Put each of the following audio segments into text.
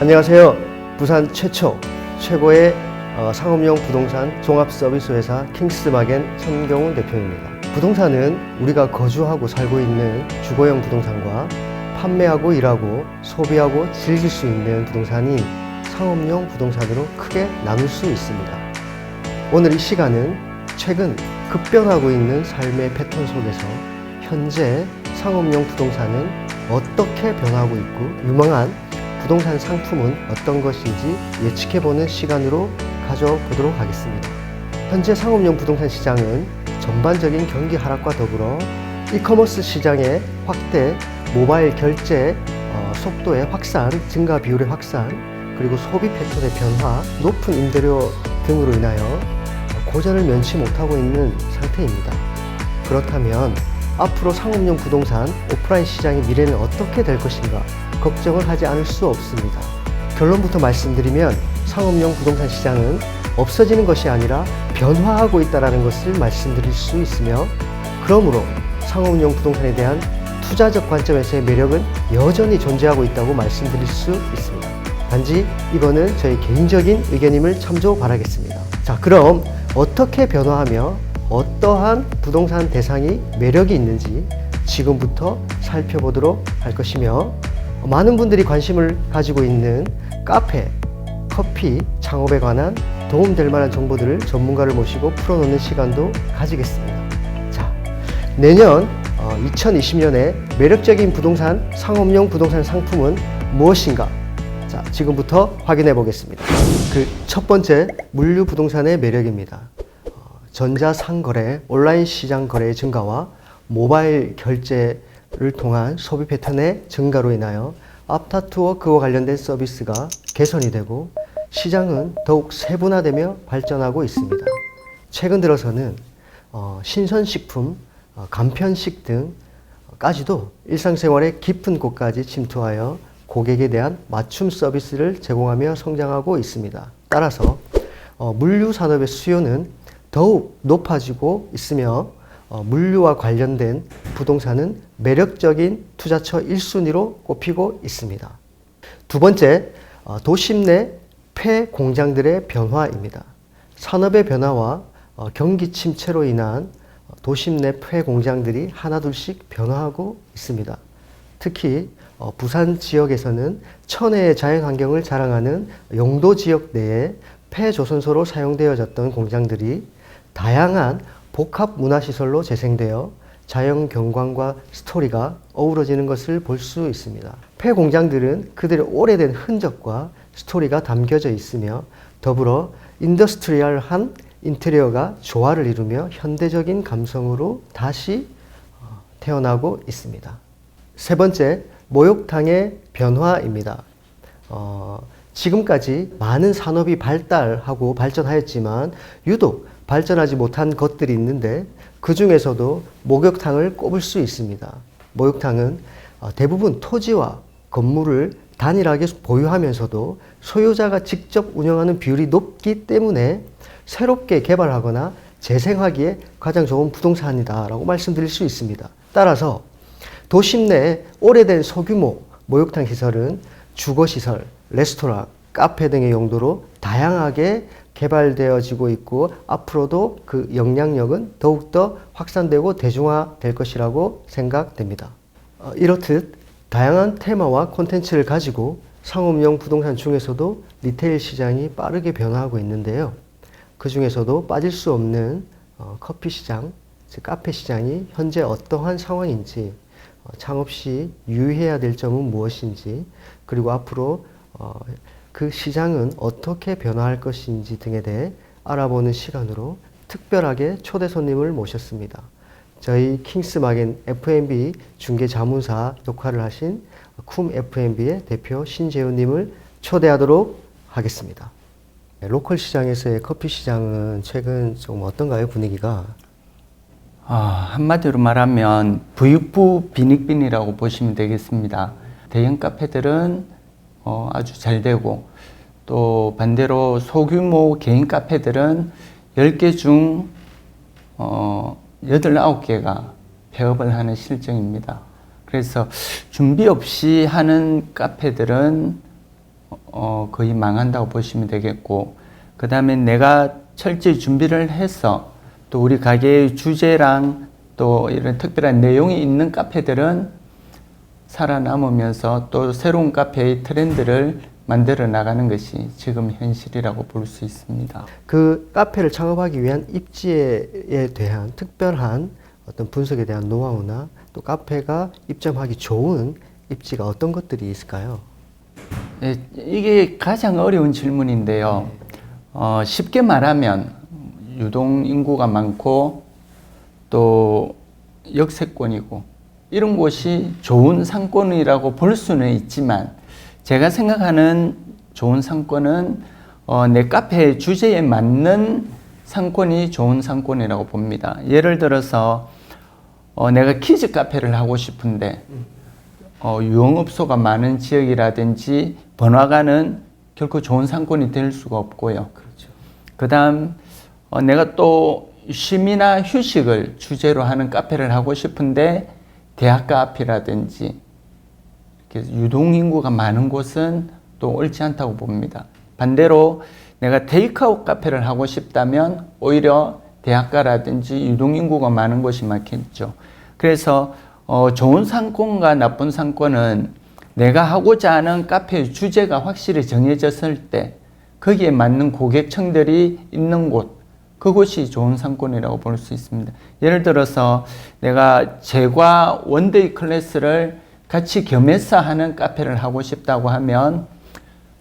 안녕하세요. 부산 최초 최고의 어, 상업용 부동산 종합 서비스 회사 킹스마겐 선경훈 대표입니다. 부동산은 우리가 거주하고 살고 있는 주거용 부동산과 판매하고 일하고 소비하고 즐길 수 있는 부동산이 상업용 부동산으로 크게 나눌 수 있습니다. 오늘 이 시간은 최근 급변하고 있는 삶의 패턴 속에서 현재 상업용 부동산은 어떻게 변하고 있고 유망한 부동산 상품은 어떤 것인지 예측해보는 시간으로 가져보도록 하겠습니다. 현재 상업용 부동산 시장은 전반적인 경기 하락과 더불어 이커머스 시장의 확대, 모바일 결제 어, 속도의 확산, 증가 비율의 확산, 그리고 소비 패턴의 변화, 높은 임대료 등으로 인하여 고전을 면치 못하고 있는 상태입니다. 그렇다면 앞으로 상업용 부동산 오프라인 시장의 미래는 어떻게 될 것인가 걱정을 하지 않을 수 없습니다. 결론부터 말씀드리면 상업용 부동산 시장은 없어지는 것이 아니라 변화하고 있다는 것을 말씀드릴 수 있으며 그러므로 상업용 부동산에 대한 투자적 관점에서의 매력은 여전히 존재하고 있다고 말씀드릴 수 있습니다. 단지 이거는 저희 개인적인 의견임을 참조 바라겠습니다. 자, 그럼 어떻게 변화하며 어떠한 부동산 대상이 매력이 있는지 지금부터 살펴보도록 할 것이며 많은 분들이 관심을 가지고 있는 카페, 커피, 창업에 관한 도움될 만한 정보들을 전문가를 모시고 풀어놓는 시간도 가지겠습니다. 자, 내년 2020년에 매력적인 부동산, 상업용 부동산 상품은 무엇인가? 자, 지금부터 확인해 보겠습니다. 그 첫 번째, 물류 부동산의 매력입니다. 어, 전자상거래, 온라인 시장 거래의 증가와 모바일 결제 를 통한 소비 패턴의 증가로 인하여 앞타투어 그와 관련된 서비스가 개선이 되고 시장은 더욱 세분화되며 발전하고 있습니다. 최근 들어서는 어, 신선식품, 어, 간편식 등까지도 일상생활의 깊은 곳까지 침투하여 고객에 대한 맞춤 서비스를 제공하며 성장하고 있습니다. 따라서 어, 물류 산업의 수요는 더욱 높아지고 있으며 어, 물류와 관련된 부동산은 매력적인 투자처 1순위로 꼽히고 있습니다. 두 번째, 어, 도심 내 폐 공장들의 변화입니다. 산업의 변화와 어, 경기 침체로 인한 어, 도심 내 폐 공장들이 하나둘씩 변화하고 있습니다. 특히 어, 부산 지역에서는 천혜의 자연 환경을 자랑하는 용도 지역 내에 폐조선소로 사용되어졌던 공장들이 다양한 복합 문화시설로 재생되어 자연 경관과 스토리가 어우러지는 것을 볼 수 있습니다. 폐 공장들은 그들의 오래된 흔적과 스토리가 담겨져 있으며 더불어 인더스트리얼한 인테리어가 조화를 이루며 현대적인 감성으로 다시 어, 태어나고 있습니다. 세 번째, 목욕탕의 변화입니다. 어, 지금까지 많은 산업이 발달하고 발전하였지만 유독 발전하지 못한 것들이 있는데 그 중에서도 목욕탕을 꼽을 수 있습니다. 목욕탕은 어, 대부분 토지와 건물을 단일하게 보유하면서도 소유자가 직접 운영하는 비율이 높기 때문에 새롭게 개발하거나 재생하기에 가장 좋은 부동산이다라고 말씀드릴 수 있습니다. 따라서 도심 내 오래된 소규모 목욕탕 시설은 주거 시설, 레스토랑, 카페 등의 용도로 다양하게 개발되어지고 있고 앞으로도 그 영향력은 더욱더 확산되고 대중화될 것이라고 생각됩니다. 어, 이렇듯 다양한 테마와 콘텐츠를 가지고 상업용 부동산 중에서도 리테일 시장이 빠르게 변화하고 있는데요. 그 중에서도 빠질 수 없는 어, 커피 시장, 즉 카페 시장이 현재 어떠한 상황인지, 어, 창업 시 유의해야 될 점은 무엇인지, 그리고 앞으로 어, 그 시장은 어떻게 변화할 것인지 등에 대해 알아보는 시간으로 특별하게 초대 손님을 모셨습니다. 저희 킹스마겐 F&B 중개 자문사 역할을 하신 쿰 F&B의 대표 신재훈님을 초대하도록 하겠습니다. 네, 로컬 시장에서의 커피 시장은 최근 좀 어떤가요 분위기가? 아, 한마디로 말하면 부익부 빈익빈이라고 보시면 되겠습니다. 대형 카페들은 어, 아주 잘 되고 또 반대로 소규모 개인 카페들은 10개 중 어, 8, 9개가 폐업을 하는 실정입니다. 그래서 준비 없이 하는 카페들은 어, 거의 망한다고 보시면 되겠고, 그 다음에 내가 철저히 준비를 해서 또 우리 가게의 주제랑 또 이런 특별한 내용이 있는 카페들은 살아남으면서 또 새로운 카페의 트렌드를 만들어 나가는 것이 지금 현실이라고 볼 수 있습니다. 그 카페를 창업하기 위한 입지에 대한 특별한 어떤 분석에 대한 노하우나 또 카페가 입점하기 좋은 입지가 어떤 것들이 있을까요? 예, 이게 가장 어려운 질문인데요. 어, 쉽게 말하면 유동 인구가 많고 또 역세권이고 이런 곳이 좋은 상권이라고 볼 수는 있지만 제가 생각하는 좋은 상권은 어, 내 카페 주제에 맞는 상권이 좋은 상권이라고 봅니다. 예를 들어서 어, 내가 키즈 카페를 하고 싶은데 어, 유흥업소가 많은 지역이라든지 번화가는 결코 좋은 상권이 될 수가 없고요. 그렇죠. 그다음 어, 내가 또 쉼이나 휴식을 주제로 하는 카페를 하고 싶은데 대학가 앞이라든지 이렇게 유동 인구가 많은 곳은 또 옳지 않다고 봅니다. 반대로 내가 테이크아웃 카페를 하고 싶다면 오히려 대학가라든지 유동 인구가 많은 곳이 맞겠죠. 그래서 어, 좋은 상권과 나쁜 상권은 내가 하고자 하는 카페의 주제가 확실히 정해졌을 때 거기에 맞는 고객층들이 있는 곳, 그곳이 좋은 상권이라고 볼 수 있습니다. 예를 들어서 내가 제과 원데이 클래스를 같이 겸해서 하는 카페를 하고 싶다고 하면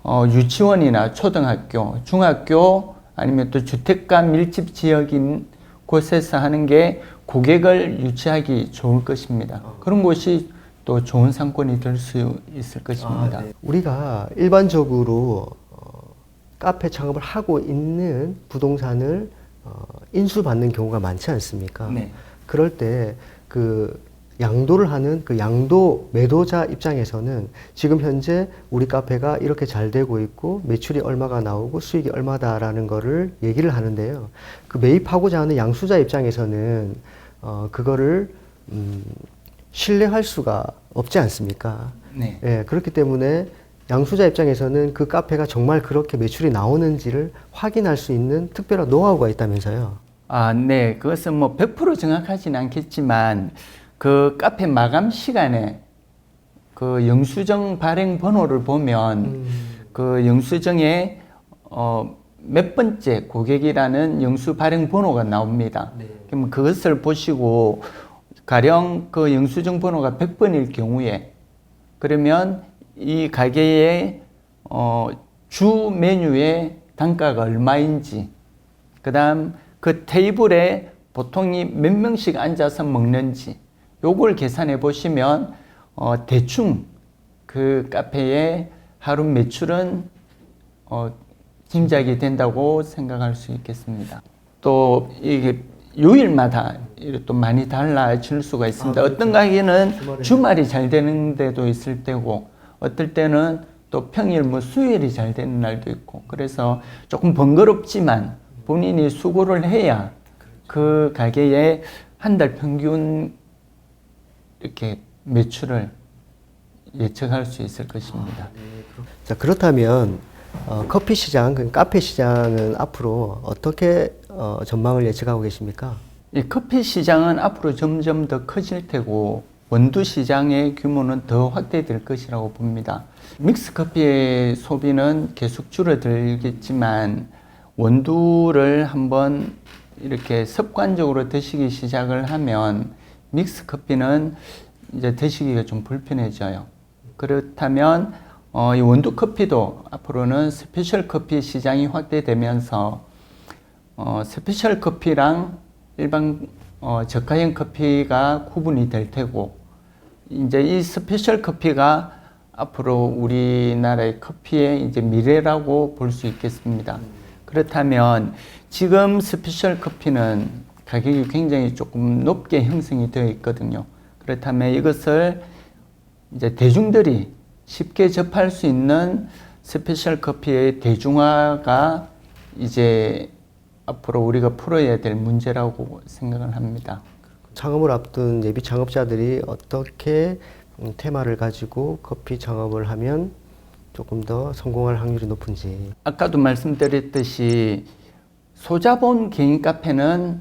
어, 유치원이나 초등학교, 중학교 아니면 또 주택가 밀집 지역인 곳에서 하는 게 고객을 유치하기 좋을 것입니다. 그런 곳이 또 좋은 상권이 될 수 있을 것입니다. 아, 네. 우리가 일반적으로 어, 카페 창업을 하고 있는 부동산을 어, 인수받는 경우가 많지 않습니까? 네. 그럴 때 그 양도를 하는 그 양도 매도자 입장에서는 지금 현재 우리 카페가 이렇게 잘 되고 있고 매출이 얼마가 나오고 수익이 얼마다라는 거를 얘기를 하는데요. 그 매입하고자 하는 양수자 입장에서는 어, 그거를 음, 신뢰할 수가 없지 않습니까? 네. 예, 그렇기 때문에 양수자 입장에서는 그 카페가 정말 그렇게 매출이 나오는지를 확인할 수 있는 특별한 노하우가 있다면서요. 아, 네. 그것은 뭐 100% 정확하지는 않겠지만 그 카페 마감 시간에 그 영수증 발행 번호를 보면 그 영수증에 어, 몇 번째 고객이라는 영수 발행 번호가 나옵니다. 그럼 그것을 보시고 가령 그 영수증 번호가 100번일 경우에 그러면 이 가게의 어, 주 메뉴의 단가가 얼마인지 그 다음 그 테이블에 보통이 몇 명씩 앉아서 먹는지 요걸 계산해 보시면 어, 대충 그 카페의 하루 매출은 어, 짐작이 된다고 생각할 수 있겠습니다. 또 이게 요일마다 이렇게 또 많이 달라질 수가 있습니다. 아, 어떤 가게는. 주말이 잘 되는 데도 있을 때고 어떨 때는 또 평일 뭐 수요일이 잘 되는 날도 있고 그래서 조금 번거롭지만 본인이 수고를 해야 그 가게의 한달 평균 이렇게 매출을 예측할 수 있을 것입니다. 자, 그렇다면 어, 커피 시장, 그 카페 시장은 앞으로 어떻게 어, 전망을 예측하고 계십니까? 이 커피 시장은 앞으로 점점 더 커질 테고 원두 시장의 규모는 더 확대될 것이라고 봅니다. 믹스 커피의 소비는 계속 줄어들겠지만 원두를 한번 이렇게 습관적으로 드시기 시작을 하면 믹스 커피는 이제 드시기가 좀 불편해져요. 그렇다면 어, 이 원두 커피도 앞으로는 스페셜 커피 시장이 확대되면서 어, 스페셜 커피랑 일반 어, 저가형 커피가 구분이 될 테고 이제 이 스페셜 커피가 앞으로 우리나라의 커피의 이제 미래라고 볼 수 있겠습니다. 그렇다면 지금 스페셜 커피는 가격이 굉장히 조금 높게 형성이 되어 있거든요. 그렇다면 이것을 이제 대중들이 쉽게 접할 수 있는 스페셜 커피의 대중화가 이제 앞으로 우리가 풀어야 될 문제라고 생각을 합니다. 창업을 앞둔 예비 창업자들이 어떻게 음, 테마를 가지고 커피 창업을 하면 조금 더 성공할 확률이 높은지. 아까도 말씀드렸듯이 소자본 개인 카페는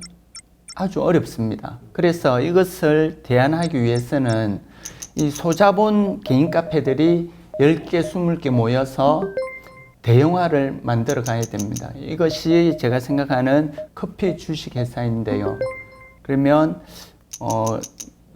아주 어렵습니다. 그래서 이것을 대안하기 위해서는 이 소자본 개인 카페들이 10개, 20개 모여서 대형화를 만들어 가야 됩니다. 이것이 제가 생각하는 커피 주식 회사인데요. 그러면 어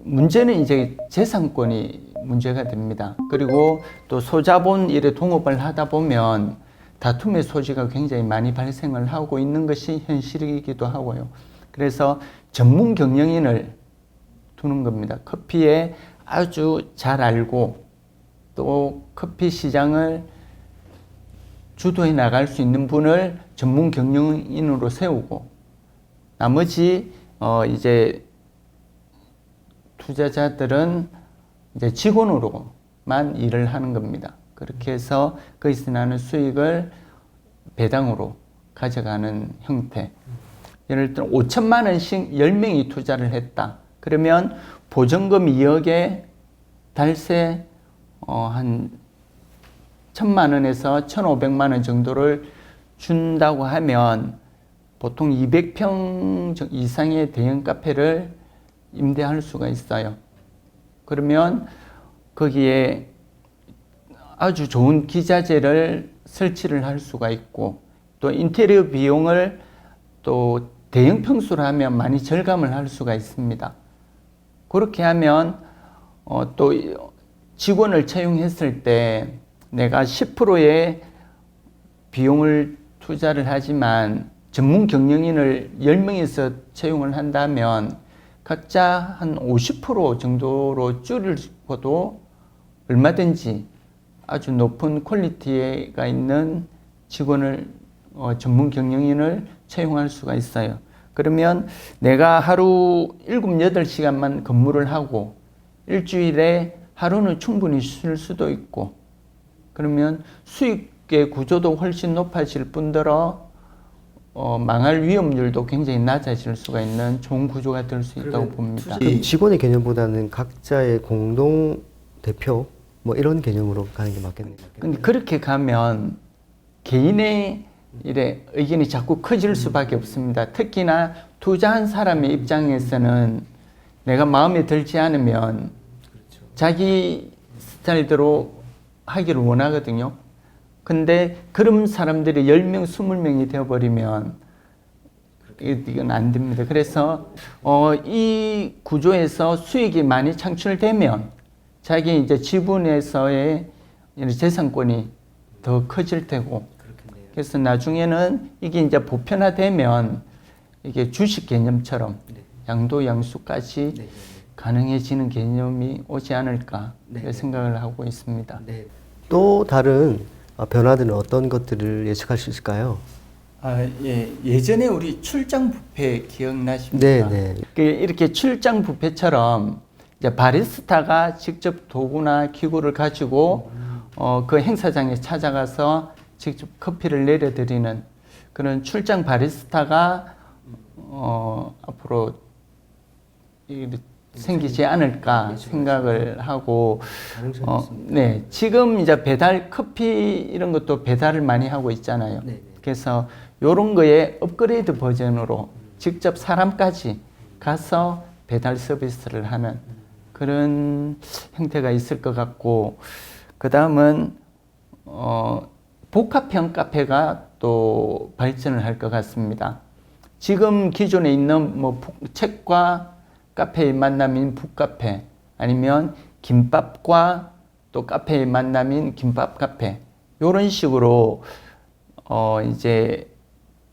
문제는 이제 재산권이 문제가 됩니다. 그리고 또 소자본 일에 동업을 하다 보면 다툼의 소지가 굉장히 많이 발생을 하고 있는 것이 현실이기도 하고요. 그래서 전문 경영인을 두는 겁니다. 커피에 아주 잘 알고 또 커피 시장을 주도해 나갈 수 있는 분을 전문 경영인으로 세우고 나머지 어 이제 투자자들은 이제 직원으로만 일을 하는 겁니다. 그렇게 해서 거기서 나는 수익을 배당으로 가져가는 형태. 예를 들어 5천만 원씩 10명이 투자를 했다. 그러면 보증금 2억에 달세 어, 한 천만 원에서 천오백만 원 정도를 준다고 하면 보통 200평 이상의 대형 카페를 임대할 수가 있어요. 그러면 거기에 아주 좋은 기자재를 설치를 할 수가 있고 또 인테리어 비용을 또 대형 평수로 하면 많이 절감을 할 수가 있습니다. 그렇게 하면 어, 또 직원을 채용했을 때 내가 10%의 비용을 투자를 하지만 전문 경영인을 10명에서 채용을 한다면 각자 한 50% 정도로 줄이고도 얼마든지 아주 높은 퀄리티가 있는 직원을 어, 전문 경영인을 채용할 수가 있어요. 그러면 내가 하루 7, 8시간만 근무를 하고 일주일에 하루는 충분히 쉴 수도 있고 그러면 수익의 구조도 훨씬 높아질 뿐더러 어, 망할 위험률도 굉장히 낮아질 수가 있는 좋은 구조가 될 수 있다고 봅니다. 그럼 직원의 개념보다는 각자의 공동 대표 뭐 이런 개념으로 가는 게 맞겠네요. 근데 그렇게 가면 개인의 일에 의견이 자꾸 커질 수밖에 없습니다. 특히나 투자한 사람의 입장에서는 내가 마음에 들지 않으면 자기 스타일대로 하기를 원하거든요. 근데 그런 사람들이 10명, 20명이 되어버리면 이- 이건 안 됩니다. 그래서 어, 이 구조에서 수익이 많이 창출되면 자기 이제 지분에서의 이런 재산권이 더 커질 테고 그래서 나중에는 이게 이제 보편화되면 이게 주식 개념처럼 양도 양수까지 가능해지는 개념이 오지 않을까 그렇게 생각을 하고 있습니다. 또 다른 어, 변화들은 어떤 것들을 예측할 수 있을까요? 아, 예. 예전에 우리 출장 뷔페 기억나십니까? 네, 네. 그 이렇게 출장 뷔페처럼 이제 바리스타가 직접 도구나 기구를 가지고 어, 그 행사장에 찾아가서 직접 커피를 내려드리는 그런 출장 바리스타가 어, 앞으로 이- 생기지 않을까 생각을 하고 어, 네 지금 이제 배달 커피 이런 것도 배달을 많이 하고 있잖아요. 그래서 이런 거에 업그레이드 버전으로 직접 사람까지 가서 배달 서비스를 하는 그런 형태가 있을 것 같고 그 다음은 어, 복합형 카페가 또 발전을 할 것 같습니다. 지금 기존에 있는 뭐 북- 책과 카페의 만남인 북카페 아니면 김밥과 또 카페의 만남인 김밥 카페 이런 식으로 어 이제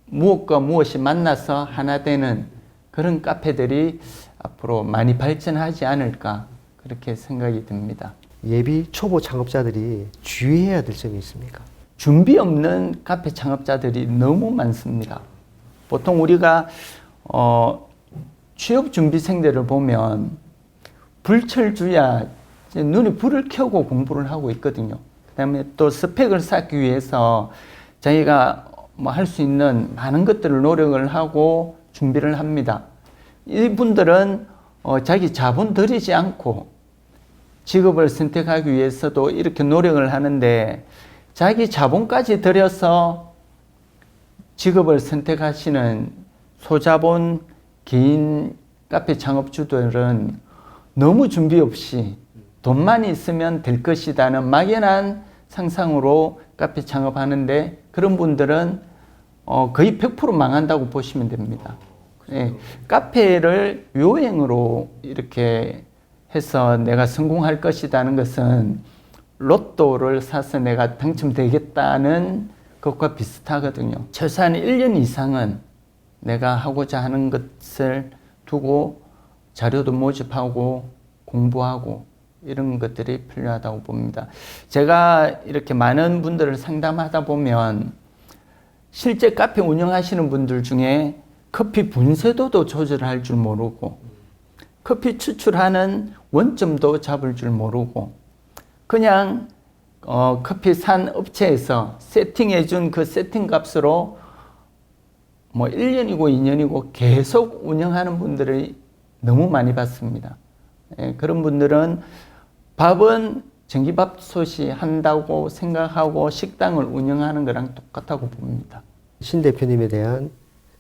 무엇과 무엇이 만나서 하나 되는 그런 카페들이 앞으로 많이 발전하지 않을까 그렇게 생각이 듭니다. 예비 초보 창업자들이 주의해야 될 점이 있습니까? 준비 없는 카페 창업자들이 너무 많습니다. 보통 우리가 어, 취업 준비생들을 보면 불철주야 눈에 불을 켜고 공부를 하고 있거든요. 그다음에 또 스펙을 쌓기 위해서 자기가 뭐 할 수 있는 많은 것들을 노력을 하고 준비를 합니다. 이분들은 어, 자기 자본 들이지 않고 직업을 선택하기 위해서도 이렇게 노력을 하는데 자기 자본까지 들여서 직업을 선택하시는 소자본 개인 카페 창업주들은 너무 준비 없이 돈만 있으면 될 것이다는 막연한 상상으로 카페 창업하는데 그런 분들은 어, 거의 100% 망한다고 보시면 됩니다. 예, 카페를 요행으로 이렇게 해서 내가 성공할 것이라는 것은 로또를 사서 내가 당첨되겠다는 것과 비슷하거든요. 최소한 1년 이상은 내가 하고자 하는 것을 두고 자료도 모집하고 공부하고 이런 것들이 필요하다고 봅니다. 제가 이렇게 많은 분들을 상담하다 보면 실제 카페 운영하시는 분들 중에 커피 분쇄도도 조절할 줄 모르고 커피 추출하는 원점도 잡을 줄 모르고 그냥 어, 커피 산 업체에서 세팅해 준 그 세팅 값으로 뭐 1년이고 2년이고 계속 운영하는 분들이 너무 많이 봤습니다. 예, 그런 분들은 밥은 전기밥솥이 한다고 생각하고 식당을 운영하는 거랑 똑같다고 봅니다. 신 대표님에 대한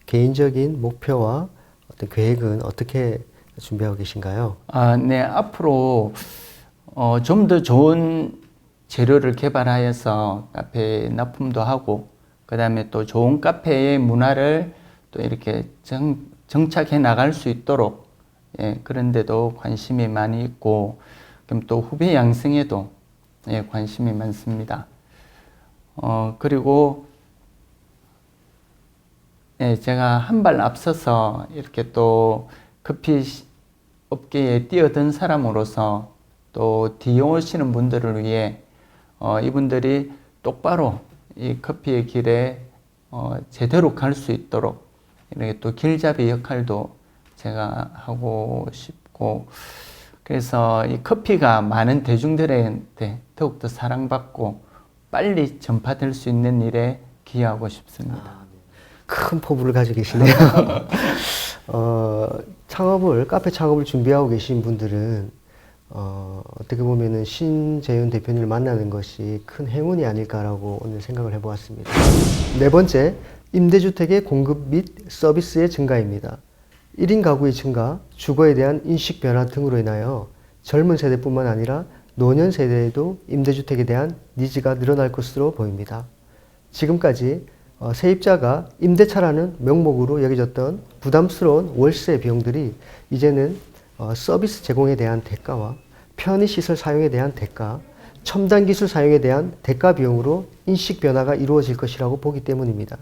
개인적인 목표와 어떤 계획은 어떻게 준비하고 계신가요? 아, 네, 앞으로 어, 좀 더 좋은 재료를 개발하여서 카페 납품도 하고, 그 다음에 또 좋은 카페의 문화를 또 이렇게 정, 정착해 나갈 수 있도록, 예, 그런데도 관심이 많이 있고, 그럼 또 후배 양성에도 예, 관심이 많습니다. 어, 그리고 예, 제가 한 발 앞서서 이렇게 또 커피 시- 업계에 뛰어든 사람으로서 또 뒤에 오시는 분들을 위해 어, 이분들이 똑바로 이 커피의 길에 어, 제대로 갈 수 있도록 이렇게 또 길잡이 역할도 제가 하고 싶고 그래서 이 커피가 많은 대중들한테 더욱더 사랑받고 빨리 전파될 수 있는 일에 기여하고 싶습니다. 큰 포부를 가지고 계시네요. 어, 창업을, 카페 창업을 준비하고 계신 분들은, 어, 어떻게 보면은 신재윤 대표님을 만나는 것이 큰 행운이 아닐까라고 오늘 생각을 해보았습니다. 네 번째, 임대주택의 공급 및 서비스의 증가입니다. 1인 가구의 증가, 주거에 대한 인식 변화 등으로 인하여 젊은 세대뿐만 아니라 노년 세대에도 임대주택에 대한 니즈가 늘어날 것으로 보입니다. 지금까지 어, 세입자가 임대차라는 명목으로 여겨졌던 부담스러운 월세 비용들이 이제는 어, 서비스 제공에 대한 대가와 편의시설 사용에 대한 대가, 첨단 기술 사용에 대한 대가 비용으로 인식 변화가 이루어질 것이라고 보기 때문입니다.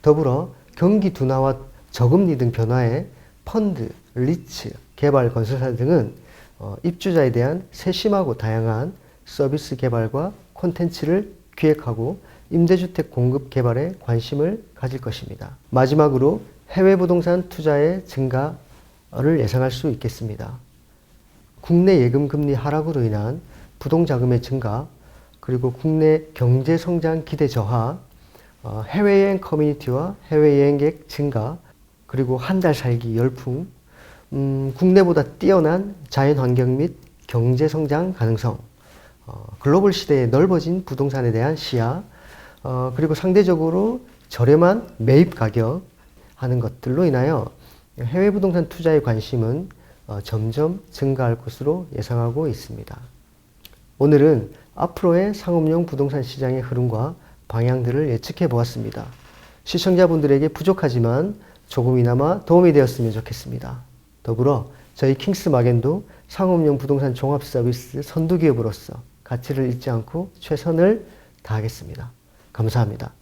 더불어 경기 둔화와 저금리 등 변화에 펀드, 리츠, 개발 건설사 등은 어, 입주자에 대한 세심하고 다양한 서비스 개발과 콘텐츠를 기획하고 임대주택 공급 개발에 관심을 가질 것입니다. 마지막으로 해외 부동산 투자의 증가 를 예상할 수 있겠습니다. 국내 예금 금리 하락으로 인한 부동 자금의 증가, 그리고 국내 경제 성장 기대 저하, 어, 해외여행 커뮤니티와 해외여행객 증가, 그리고 한 달 살기 열풍, 음, 국내보다 뛰어난 자연 환경 및 경제 성장 가능성, 어, 글로벌 시대에 넓어진 부동산에 대한 시야, 어, 그리고 상대적으로 저렴한 매입 가격 하는 것들로 인하여 해외 부동산 투자의 관심은 어, 점점 증가할 것으로 예상하고 있습니다. 오늘은 앞으로의 상업용 부동산 시장의 흐름과 방향들을 예측해 보았습니다. 시청자분들에게 부족하지만 조금이나마 도움이 되었으면 좋겠습니다. 더불어 저희 킹스 마겐도 상업용 부동산 종합 서비스 선두 기업으로서 가치를 잃지 않고 최선을 다하겠습니다. 감사합니다.